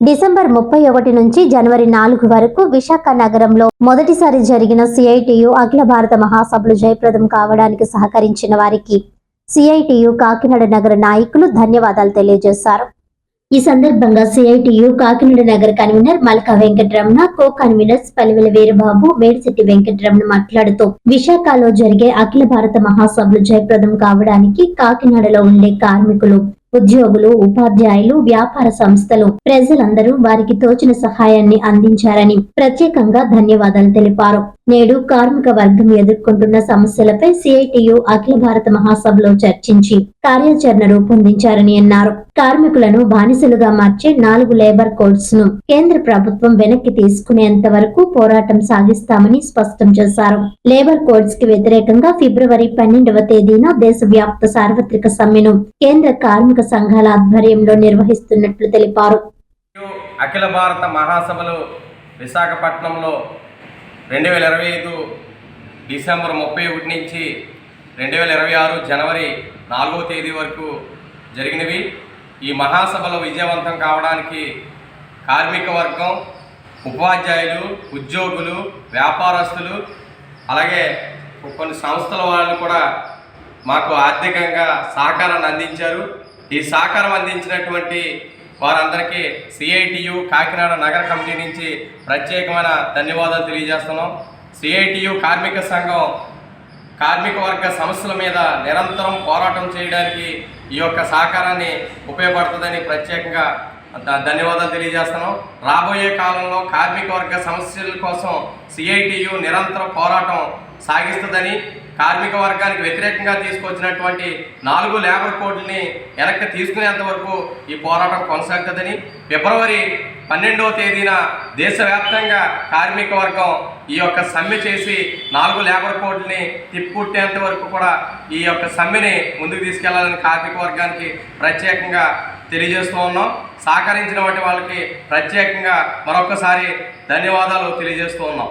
December ముప్పై ఒకటి నుంచి జనవరి నాలుగు వరకు విశాఖ నగరంలో మొదటిసారి జరిగిన సిఐటియు అఖిల భారత మహాసభలు జయప్రదం కావడానికి సహకరించిన వారికి సిఐటియు కాకినాడ నగర నాయకులు ధన్యవాదాలు తెలియజేశారు. ఈ సందర్భంగా సిఐటియు కాకినాడ నగర convener Malka Venkataramana co conveners Palivela Veerababu Medisetti Venkataramana మాట్లాడుతూ విశాఖలో జరిగే అఖిల భారత మహాసభలు జయప్రదం కావడానికి కాకినాడలో ఉండే కార్మికులు ఉద్యోగులు ఉపాధ్యాయులు వ్యాపార సంస్థలు ప్రజలందరూ వారికి తోచిన సహాయాన్ని అందించారని ప్రత్యేకంగా ధన్యవాదాలు తెలిపారు. నేడు కార్మిక వర్గం ఎదుర్కొంటున్న సమస్యలపై సిఐటియు అఖిల భారత మహాసభలో చర్చించి కార్యాచరణ రూపొందించారని అన్నారు. కార్మికులను బానిసలుగా మార్చే నాలుగు లేబర్ కోడ్స్ను కేంద్ర ప్రభుత్వం వెనక్కి తీసుకునేంత వరకు పోరాటం సాగిస్తామని స్పష్టం చేశారు. లేబర్ కోడ్స్కి వ్యతిరేకంగా ఫిబ్రవరి పన్నెండవ తేదీన దేశవ్యాప్త సార్వత్రిక సమ్మెను కేంద్ర కార్మిక సంఘాల ఆధ్వర్యంలో నిర్వహిస్తున్నట్లు తెలిపారు. అఖిల భారత మహాసభలు విశాఖపట్నంలో రెండు వేల ఇరవై ఐదు డిసెంబర్ ముప్పై ఒకటి నుంచి రెండు వేల ఇరవై ఆరు జనవరి నాలుగవ తేదీ వరకు జరిగినవి. ఈ మహాసభలు విజయవంతం కావడానికి కార్మిక వర్గం ఉపాధ్యాయులు ఉద్యోగులు వ్యాపారస్తులు అలాగే కొన్ని సంస్థల వాళ్ళు కూడా మాకు ఆర్థికంగా సహకారాన్ని అందించారు. ఈ సహకారం అందించినటువంటి వారందరికీ సిఐటియు కాకినాడ నగర కమిటీ నుంచి ప్రత్యేకమైన ధన్యవాదాలు తెలియజేస్తున్నాం. సిఐటియు కార్మిక సంఘం కార్మిక వర్గ సమస్యల మీద నిరంతరం పోరాటం చేయడానికి ఈ యొక్క సహకారాన్ని ఉపయోగపడుతుందని ప్రత్యేకంగా ధన్యవాదాలు తెలియజేస్తున్నాం. రాబోయే కాలంలో కార్మిక వర్గ సమస్యల కోసం సిఐటియు నిరంతరం పోరాటం సాగిస్తుందని కార్మిక వర్గానికి వ్యతిరేకంగా తీసుకొచ్చినటువంటి నాలుగు లేబర్ కోడ్లని వెనక్కి తీసుకునేంత వరకు ఈ పోరాటం కొనసాగుతుందని ఫిబ్రవరి పన్నెండవ తేదీన దేశవ్యాప్తంగా కార్మిక వర్గం ఈ యొక్క సమ్మె చేసి నాలుగు లేబర్ కోడ్లని తిప్పుకుట్టేంత వరకు కూడా ఈ యొక్క సమ్మెని ముందుకు తీసుకెళ్ళాలని కార్మిక వర్గానికి ప్రత్యేకంగా తెలియజేస్తూ ఉన్నాం. సహకరించిన వాటి వాళ్ళకి ప్రత్యేకంగా మరొకసారి ధన్యవాదాలు తెలియజేస్తూ ఉన్నాం.